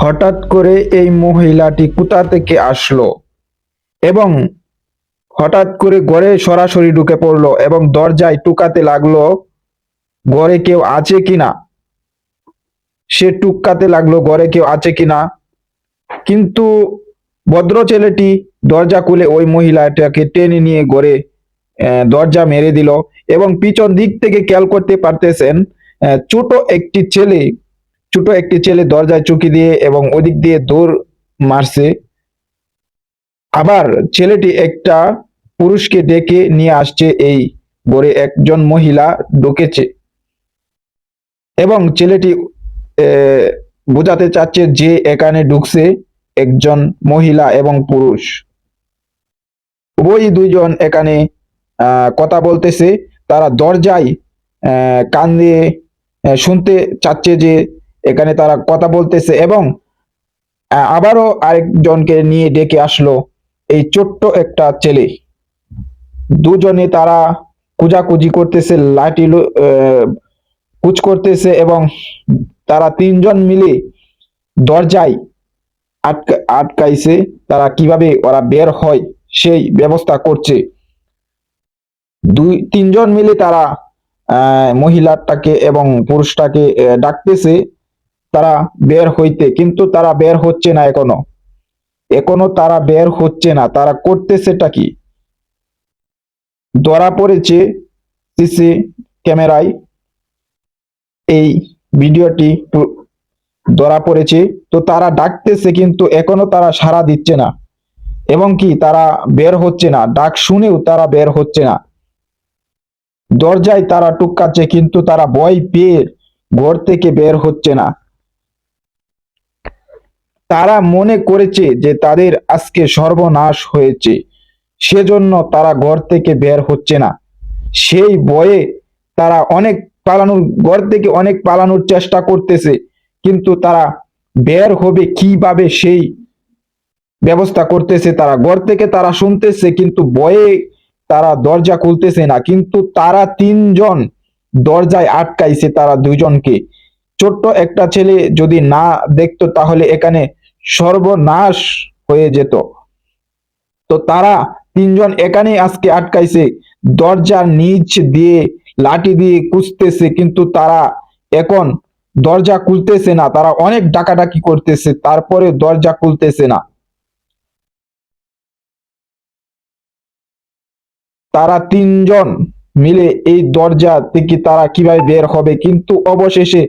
হঠাৎ করে এই মহিলাটি কোথা থেকে আসলো? এবং হঠাৎ করে ঘরে সরাসরি ঢুকে পড়ল এবং দরজায় টুকাতে লাগল ঘরে কেউ আছে কিনা? সে টুকাতে লাগল ঘরে কেউ আছে কিনা? কিন্তু ভদ্র ছেলেটি দরজা খুলে ওই মহিলাটাকে টেনে নিয়ে আহ, দরজা মেরে দিল এবং পিছন দিক থেকে খেয়াল করতে পারতেছেন ছোট একটি ছেলে ছোট একটি ছেলে দরজায় চুকি দিয়ে এবং ওদিক দিয়ে দৌড় মারছে। আবার ছেলেটি একটা পুরুষকে ডেকে নিয়ে আসছে, এই ঘরে একজন মহিলা ঢুকেছে এবং ছেলেটি বোঝাতে চাচ্ছে যে এখানে ঢুকছে একজন মহিলা এবং পুরুষ। ওই দুইজন এখানে কথা বলতেছে। তারা দরজায় কান দিয়ে শুনতে চাচ্ছে যে এখানে তারা কথা বলতেছে এবং আবারও আরেকজনকে নিয়ে ডেকে আসলো এই ছোট্ট একটা ছেলে। দুজনে তারা কুজাকুজি করতেছে, লাঠি কুচ করতেছে এবং তারা তিনজন মিলে দরজায় আটকা, আটকাইছে তারা কীভাবে ওরা বের হয় সেই ব্যবস্থা করছে। দুই, তিনজন মিলে তারা মহিলাটাকে এবং পুরুষটাকে ডাকতেছে তারা বের হইতে, কিন্তু তারা বের হচ্ছে না এখনও। এখনও তারা বের হচ্ছে না। তারা করতেছেটা কি? ধরা পড়েছে সিসি ক্যামেরায়। এই ভিডিওটি ধরা পড়েছে। তো তারা ডাকতেছে, কিন্তু এখনও তারা সাড়া দিচ্ছে না। এবং কি, তারা বের হচ্ছে না। ডাক শুনেও তারা বের হচ্ছে না। দরজায় তারা টুকাচ্ছে কিন্তু তারা ভয় পেয়ে ঘর থেকে বের হচ্ছে না। তারা মনে করেছে যে তাদের আজকে সর্বনাশ হয়েছে। সেজন্য তারা ঘর থেকে বের হচ্ছে না। সেই বয়ে তারা অনেক পালানোর ঘর থেকে অনেক পালানোর চেষ্টা করতেছে, কিন্তু তারা বের হবে কীভাবে সেই ব্যবস্থা করতেছে তারা। ঘর থেকে তারা শুনতেছে, কিন্তু বয়ে তারা দরজা খুলতেছে না। কিন্তু তারা তিনজন দরজায় আটকাইছে তারা দুইজনকে ছোট্ট একটা ছেলে যদি না দেখতো তাহলে এখানে সর্বনাশ হয়ে যেত। তো তারা তিনজন এখানেই আজকে আটকাইছে। দরজার নিচ দিয়ে লাঠি দিয়ে কুচতেছে কিন্তু তারা এখন দরজা খুলতেছে না। তারা অনেক ডাকাডাকি করতেছে, তারপরে দরজা খুলতেছে না। তারা তিনজন মিলে এই দরজা থেকে তারা কীভাবে বের হবে? কিন্তু অবশেষে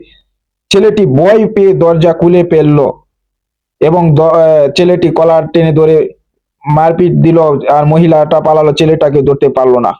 ছেলেটি ভয় পেয়ে দরজা খুলে ফেলল। এবং ছেলেটি কলার টেনে ধরে মারপিট দিল আর মহিলাটা পালালো ছেলেটাকে ধরতে পারল না।